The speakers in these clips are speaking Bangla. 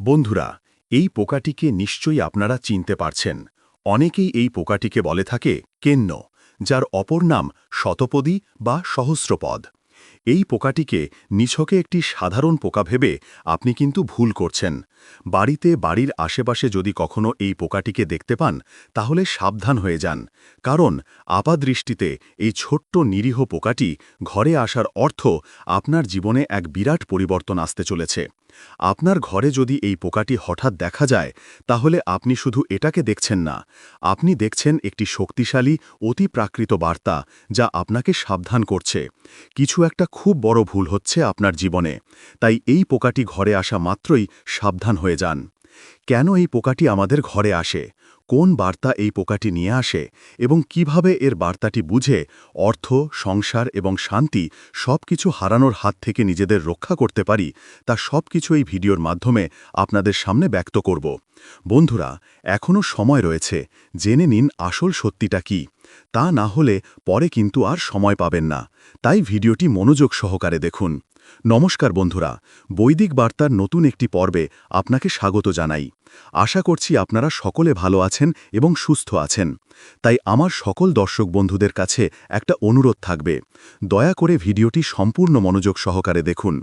বন্ধুরা, এই পোকাটিকে নিশ্চয়ই আপনারা চিনতে পারছেন। অনেকেই এই পোকাটিকে বলে থাকে কেন্ন, যার অপর নাম শতপদী বা সহস্রপদ। এই পোকাটিকে নিছকে একটি সাধারণ পোকা ভেবে আপনি কিন্তু ভুল করছেন। বাড়িতে, বাড়ির আশেপাশে যদি কখনো এই পোকাটিকে দেখতে পান, তাহলে সাবধান হয়ে যান। কারণ আপাদৃষ্টিতে এই ছোট্ট নিরীহ পোকাটি ঘরে আসার অর্থ আপনার জীবনে এক বিরাট পরিবর্তন আসতে চলেছে। আপনার ঘরে যদি এই পোকাটি হঠাৎ দেখা যায়, তাহলে আপনি শুধু এটাকে দেখছেন না। আপনি দেখছেন একটি শক্তিশালী, অতি প্রাকৃত বার্তা যা আপনাকে সাবধান করছে। কিছু একটা খুব বড় ভুল হচ্ছে আপনার জীবনে, তাই এই পোকাটি ঘরে আসা মাত্রই সাবধান হয়ে যান। কেন এই পোকাটি আমাদের ঘরে আসে? কোন বার্তা এই পোকাটি নিয়ে আসে এবং কীভাবে এর বার্তাটি বুঝে অর্থ, সংসার এবং শান্তি সব কিছু হারানোর হাত থেকে নিজেদের রক্ষা করতে পারি, তা সব কিছু এই ভিডিওর মাধ্যমে আপনাদের সামনে ব্যক্ত করব। বন্ধুরা, এখনও সময় রয়েছে, জেনে নিন আসল সত্যিটা কি। তা না হলে পরে কিন্তু আর সময় পাবেন না। তাই ভিডিওটি মনোযোগ সহকারে দেখুন। নমস্কার বন্ধুরা, বৈদিক বার্তার নতুন একটি পর্বে আপনাকে স্বাগত জানাই। আশা করছি আপনারা সকলে ভালো আছেন এবং সুস্থ আছেন। তাই আমার সকল দর্শক বন্ধুদের কাছে একটা অনুরোধ থাকবে। দয়া করে ভিডিওটি সম্পূর্ণ মনোযোগ সহকারে দেখুন।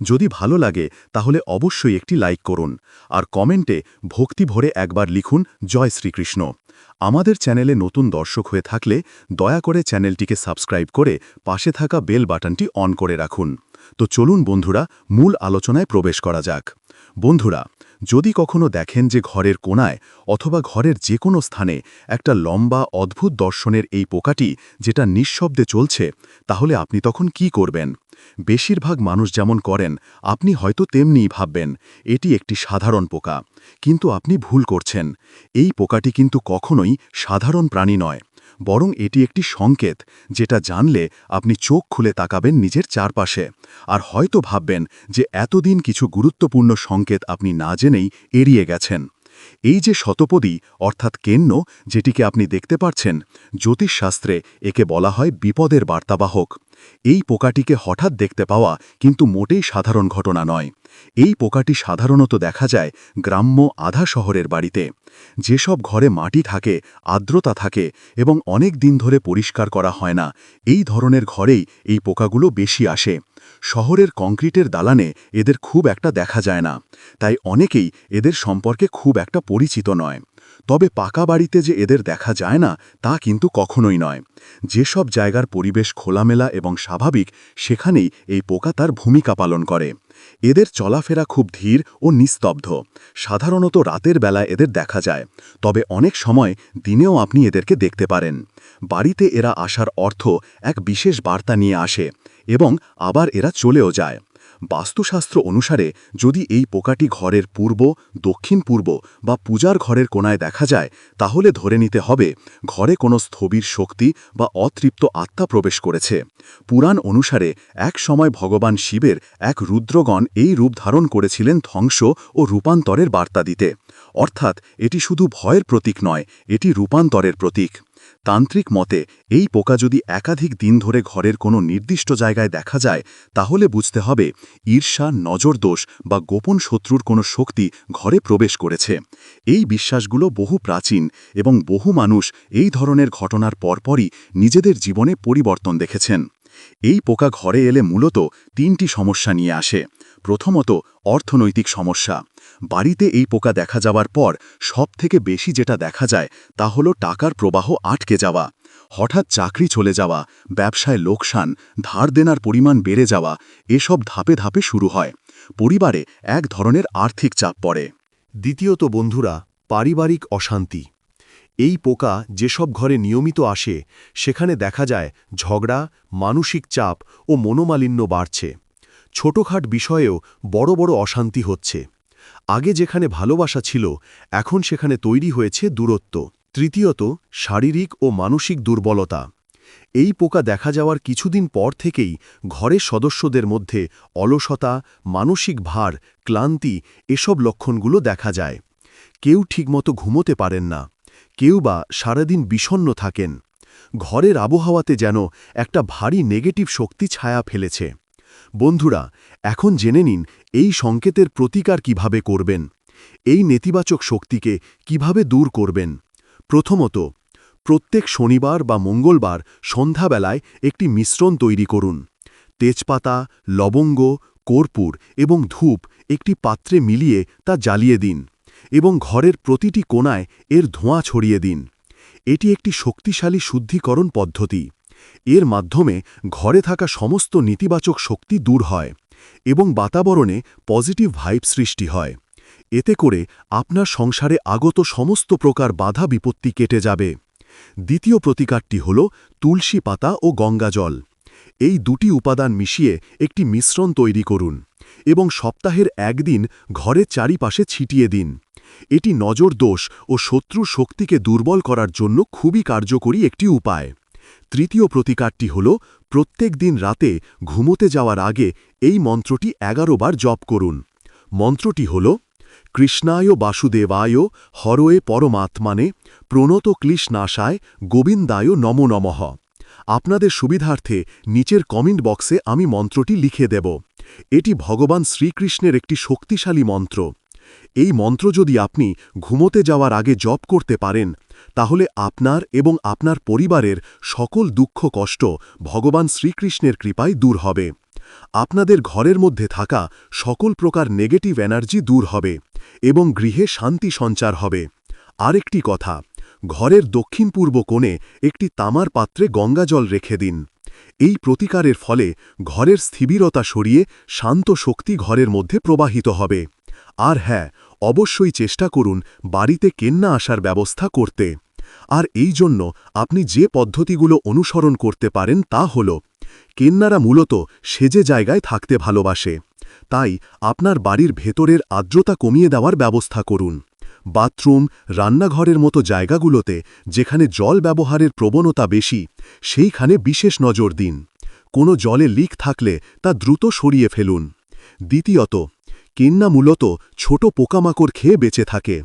যদি ভালো লাগে, তাহলে অবশ্যই একটি লাইক করুন। আর কমেন্টে ভক্তি ভরে একবার লিখুন, জয় শ্রীকৃষ্ণ। আমাদের চ্যানেলে নতুন দর্শক হয়ে থাকলে দয়া করে চ্যানেলটিকে সাবস্ক্রাইব করে পাশে থাকা বেল বাটনটি অন করে রাখুন। তো চলুন বন্ধুরা, মূল আলোচনায় প্রবেশ করা যাক। বন্ধুরা, যদি কখনো দেখেন যে ঘরের কোনায় অথবা ঘরের যে কোনো স্থানে একটা লম্বা, অদ্ভুত দর্শনের এই পোকাটি যেটা নিঃশব্দে চলছে, তাহলে আপনি তখন কি করবেন? বেশিরভাগ মানুষ যেমন করেন, আপনি হয়তো তেমনিই ভাববেন, এটি একটি সাধারণ পোকা। কিন্তু আপনি ভুল করছেন। এই পোকাটি কিন্তু কখনোই সাধারণ প্রাণী নয়। বরং এটি একটি সংকেত, যেটা জানলে আপনি চোখ খুলে তাকাবেন নিজের চারপাশে। আর হয়তো ভাববেন যে এতদিন কিছু গুরুত্বপূর্ণ সংকেত আপনি না জেনেই এড়িয়ে গেছেন। এই যে শতপদী, অর্থাৎ কেন্ন, যেটিকে আপনি দেখতে পাচ্ছেন জ্যোতিষশাস্ত্রে একে বলা হয় বিপদের বার্তাবাহক। এই পোকাটিকে হঠাৎ দেখতে পাওয়া কিন্তু মোটেই সাধারণ ঘটনা নয়। এই পোকাটি সাধারণত দেখা যায় গ্রাম্য আধা শহরের বাড়িতে। যেসব ঘরে মাটি থাকে, আর্দ্রতা থাকে এবং অনেক দিন ধরে পরিষ্কার করা হয় না, এই ধরনের ঘরেই এই পোকাগুলো বেশি আসে। শহরের কংক্রিটের দালানে এদের খুব একটা দেখা যায় না, তাই অনেকেই এদের সম্পর্কে খুব একটা পরিচিত নয়। তবে পাকা বাড়িতে যে এদের দেখা যায় না, তা কিন্তু কখনোই নয়। যেসব জায়গার পরিবেশ খোলামেলা এবং স্বাভাবিক, সেখানেই এই পোকা তার ভূমিকা পালন করে। এদের চলাফেরা খুব ধীর ও নিস্তব্ধ। সাধারণত রাতের বেলায় এদের দেখা যায়। তবে অনেক সময় দিনেও আপনি এদেরকে দেখতে পারেন। বাড়িতে এরা আসার অর্থ এক বিশেষ বার্তা নিয়ে আসে এবং আবার এরা চলেও যায়। বাস্তুশাস্ত্র অনুসারে যদি এই পোকাটি ঘরের পূর্ব, দক্ষিণ পূর্ব বা পূজার ঘরের কোনায় দেখা যায়, তাহলে ধরে নিতে হবে ঘরে কোনো স্থবির শক্তি বা অতৃপ্ত আত্মা প্রবেশ করেছে। পুরাণ অনুসারে এক সময় ভগবান শিবের এক রুদ্রগণ এই রূপ ধারণ করেছিলেন ধ্বংস ও রূপান্তরের বার্তা দিতে। অর্থাৎ এটি শুধু ভয়ের প্রতীক নয়, এটি রূপান্তরের প্রতীক। তান্ত্রিক মতে, এই পোকা যদি একাধিক দিন ধরে ঘরের কোনো নির্দিষ্ট জায়গায় দেখা যায়, তাহলে বুঝতে হবে ঈর্ষা, নজরদোষ বা গোপন শত্রুর কোনো শক্তি ঘরে প্রবেশ করেছে। এই বিশ্বাসগুলো বহু প্রাচীন এবং বহু মানুষ এই ধরনের ঘটনার পরপরই নিজেদের জীবনে পরিবর্তন দেখেছেন। এই পোকা ঘরে এলে মূলত তিনটি সমস্যা নিয়ে আসে। প্রথমত অর্থনৈতিক সমস্যা। বাড়িতে এই পোকা দেখা যাওয়ার পর সব থেকে বেশি যেটা দেখা যায় তা হলো টাকার প্রবাহ আটকে যাওয়া, হঠাৎ চাকরি চলে যাওয়া, ব্যবসায় লোকসান, ধার দেনার পরিমাণ বেড়ে যাওয়া, এসব ধাপে ধাপে শুরু হয়। পরিবারে এক ধরনের আর্থিক চাপ পড়ে। দ্বিতীয়ত বন্ধুরা, পারিবারিক অশান্তি। এই পোকা যেসব ঘরে নিয়মিত আসে, সেখানে দেখা যায় ঝগড়া, মানসিক চাপ ও মনোমালিন্য বাড়ছে। ছোটখাট বিষয়েও বড় বড় অশান্তি হচ্ছে। আগে যেখানে ভালোবাসা ছিল, এখন সেখানে তৈরি হয়েছে দূরত্ব। তৃতীয়ত, শারীরিক ও মানসিক দুর্বলতা। এই পোকা দেখা যাওয়ার কিছুদিন পর থেকেই ঘরের সদস্যদের মধ্যে অলসতা, মানসিক ভার, ক্লান্তি এসব লক্ষণগুলো দেখা যায়। কেউ ঠিকমতো ঘুমোতে পারেন না। কেউ বা সারাদিন বিষণ্ন থাকেন। ঘরের আবহাওয়াতে যেন একটা ভারী নেগেটিভ শক্তি ছায়া ফেলেছে। বন্ধুরা, এখন জেনে নিন এই সংকেতের প্রতিকার কীভাবে করবেন, এই নেতিবাচক শক্তিকে কীভাবে দূর করবেন। প্রথমত, প্রত্যেক শনিবার বা মঙ্গলবার সন্ধ্যাবেলায় একটি মিশ্রণ তৈরি করুন। তেজপাতা, লবঙ্গ, কর্পূর এবং ধূপ একটি পাত্রে মিলিয়ে তা জ্বালিয়ে দিন এবং ঘরের প্রতিটি কোণায় এর ধোঁয়া ছড়িয়ে দিন। এটি একটি শক্তিশালী শুদ্ধিকরণ পদ্ধতি। এর মাধ্যমে ঘরে থাকা সমস্ত নেতিবাচক শক্তি দূর হয় এবং বাতাবরণে পজিটিভ ভাইব সৃষ্টি হয়। এতে করে আপনার সংসারে আগত সমস্ত প্রকার বাধা বিপত্তি কেটে যাবে। দ্বিতীয় প্রতিকারটি হল তুলসী পাতা ও গঙ্গাজল এই দুটি উপাদান মিশিয়ে একটি মিশ্রণ তৈরি করুন এবং সপ্তাহের একদিন ঘরের চারিপাশে ছিটিয়ে দিন। এটি নজর দোষ ও শত্রুর শক্তিকে দুর্বল করার জন্য খুবই কার্যকরী একটি উপায়। তৃতীয় প্রতিকারটি হল, প্রত্যেক দিন রাতে ঘুমোতে যাওয়ার আগে এই মন্ত্রটি এগারো বার জপ করুন। মন্ত্রটি হল, কৃষ্ণায় বাসুদেবায় হরয়ে পরমাত্মানে প্রণত ক্লিশনাশায় গোবিন্দায় নম নমঃ। আপনাদের সুবিধার্থে নিচের কমেন্ট বক্সে আমি মন্ত্রটি লিখে দেব। এটি ভগবান শ্রীকৃষ্ণের একটি শক্তিশালী মন্ত্র। এই মন্ত্র যদি আপনি ঘুমোতে যাওয়ার আগে জপ করতে পারেন, তাহলে আপনার এবং আপনার পরিবারের সকল দুঃখ কষ্ট ভগবান শ্রীকৃষ্ণের কৃপায় দূর হবে। আপনাদের ঘরের মধ্যে থাকা সকল প্রকার নেগেটিভ এনার্জি দূর হবে এবং গৃহে শান্তি সঞ্চার হবে। আরেকটি কথা, ঘরের দক্ষিণ পূর্ব কোণে একটি তামার পাত্রে গঙ্গাজল রেখে দিন। এই প্রতিকারের ফলে ঘরের স্থিবিরতা সরিয়ে শান্ত শক্তি ঘরের মধ্যে প্রবাহিত হবে। আর হ্যাঁ অবশ্যই চেষ্টা করুন বাড়িতে কেন্না আসার ব্যবস্থা করতে। আর এই জন্য আপনি যে পদ্ধতিগুলো অনুসরণ করতে পারেন তা হল, কেন্নারা মূলত সেজে জায়গায় থাকতে ভালোবাসে। তাই আপনার বাড়ির ভেতরের আর্দ্রতা কমিয়ে দেওয়ার ব্যবস্থা করুন। বাথরুম, রান্নাঘরের মতো জায়গাগুলোতে যেখানে জল ব্যবহারের প্রবণতা বেশি, সেইখানে বিশেষ নজর দিন। কোনো জলে লিক থাকলে তা দ্রুত সরিয়ে ফেলুন। দ্বিতীয়ত কেন্না মূলত ছোট পোকামাকড় খেয়ে বেঁচে থাকে।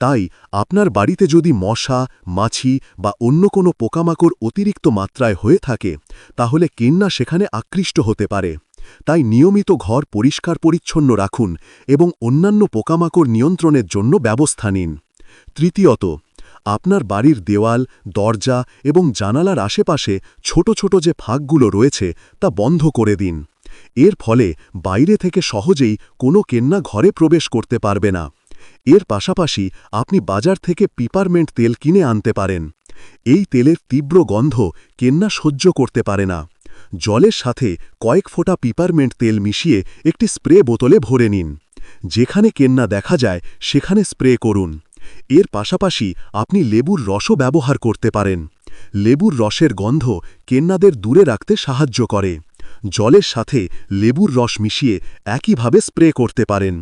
তাই আপনার বাড়িতে যদি মশা, মাছি বা অন্য কোনো পোকামাকড় অতিরিক্ত মাত্রায় হয়ে থাকে, তাহলে কেন্না সেখানে আকৃষ্ট হতে পারে। তাই নিয়মিত ঘর পরিষ্কার পরিচ্ছন্ন রাখুন এবং অন্যান্য পোকামাকড় নিয়ন্ত্রণের জন্য ব্যবস্থা নিন। তৃতীয়ত, আপনার বাড়ির দেওয়াল, দরজা এবং জানালার আশেপাশে ছোট ছোট যে ফাঁকগুলো রয়েছে তা বন্ধ করে দিন। এর ফলে বাইরে থেকে সহজেই কোনো কেন্না ঘরে প্রবেশ করতে পারবে না। এর পাশাপাশি আপনি বাজার থেকে পিপারমেন্ট তেল কিনে আনতে পারেন। এই তেলের তীব্র গন্ধ কেন্না সহ্য করতে পারে না। জলের সাথে কয়েক ফোঁটা পিপারমেন্ট তেল মিশিয়ে একটি স্প্রে বোতলে ভরে নিন। যেখানে কেন্না দেখা যায়, সেখানে স্প্রে করুন। এর পাশাপাশি আপনি লেবুর রসও ব্যবহার করতে পারেন। লেবুর রসের গন্ধ কেন্নাদের দূরে রাখতে সাহায্য করে। জলের সাথে লেবুর রস মিশিয়ে একইভাবে স্প্রে করতে পারেন।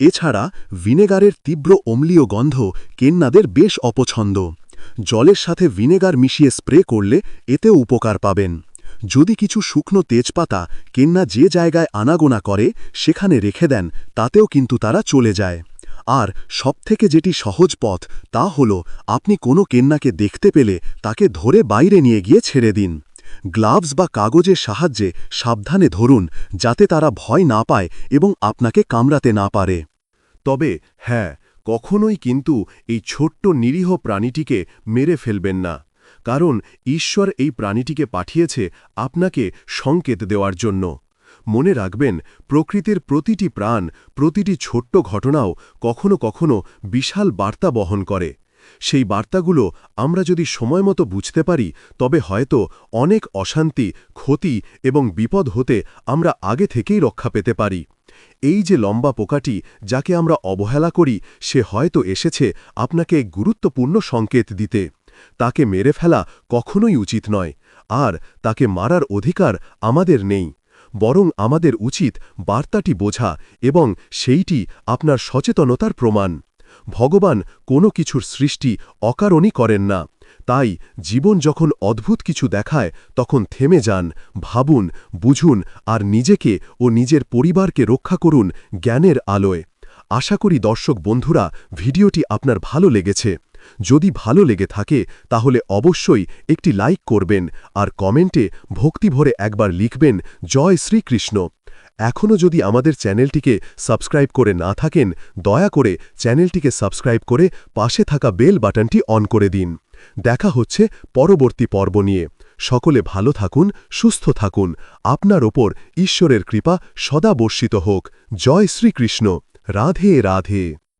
এছাড়া ভিনেগারের তীব্র অম্লীয় গন্ধ কেন্নাদের বেশ অপছন্দ। জলের সাথে ভিনেগার মিশিয়ে স্প্রে করলে এতে উপকার পাবেন। যদি কিছু শুকনো তেজপাতা কেন্না যে জায়গায় আনাগোনা করে সেখানে রেখে দেন, তাতেও কিন্তু তারা চলে যায়। আর সবথেকে যেটি সহজ পথ, তা হল আপনি কোনো কেন্নাকে দেখতে পেলে তাকে ধরে বাইরে নিয়ে গিয়ে ছেড়ে দিন। গ্লাভস বা কাগজের সাহায্যে সাবধানে ধরুন, যাতে তারা ভয় না পায় এবং আপনাকে কামড়াতে না পারে। তবে হ্যাঁ কখনোই কিন্তু এই ছোট্ট নিরীহ প্রাণীটিকে মেরে ফেলবেন না। কারণ, ঈশ্বর এই প্রাণীটিকে পাঠিয়েছে আপনাকে সংকেত দেওয়ার জন্য। মনে রাখবেন, প্রকৃতির প্রতিটি প্রাণ, প্রতিটি ছোট্ট ঘটনাও কখনো কখনো বিশাল বার্তা বহন করে। সেই বার্তাগুলো আমরা যদি সময়মতো বুঝতে পারি, তবে হয়তো অনেক অশান্তি, ক্ষতি এবং বিপদ হতে আমরা আগে থেকেই রক্ষা পেতে পারি। এই যে লম্বা পোকাটি যাকে আমরা অবহেলা করি, সে হয়তো এসেছে আপনাকে গুরুত্বপূর্ণ সংকেত দিতে। তাকে মেরে ফেলা কখনোই উচিত নয়, আর তাকে মারার অধিকার আমাদের নেই। বরং আমাদের উচিত বার্তাটি বোঝা এবং সেইটি আপনার সচেতনতার প্রমাণ। ভগবান কোনো কিছুর সৃষ্টি অকারণই করেন না। তাই জীবন যখন অদ্ভুত কিছু দেখায়, তখন থেমে যান, ভাবুন, বুঝুন আর নিজেকে ও নিজের পরিবারকে রক্ষা করুন জ্ঞানের আলোয়। আশা করি দর্শক বন্ধুরা, ভিডিওটি আপনার ভালো লেগেছে। যদি ভালো লেগে থাকে, তাহলে অবশ্যই একটি লাইক করবেন আর কমেন্টে ভক্তিভরে একবার লিখবেন, জয় শ্রীকৃষ্ণ। এখনও যদি আমাদের চ্যানেলটিকে সাবস্ক্রাইব করে না থাকেন, দয়া করে চ্যানেলটিকে সাবস্ক্রাইব করে পাশে থাকা বেল বাটনটি অন করে দিন। দেখা হচ্ছে পরবর্তী পর্ব নিয়ে। সকলে ভালো থাকুন, সুস্থ থাকুন। আপনার ওপর ঈশ্বরের কৃপা সদা বর্ষিত হোক। জয় শ্রীকৃষ্ণ। রাধে রাধে।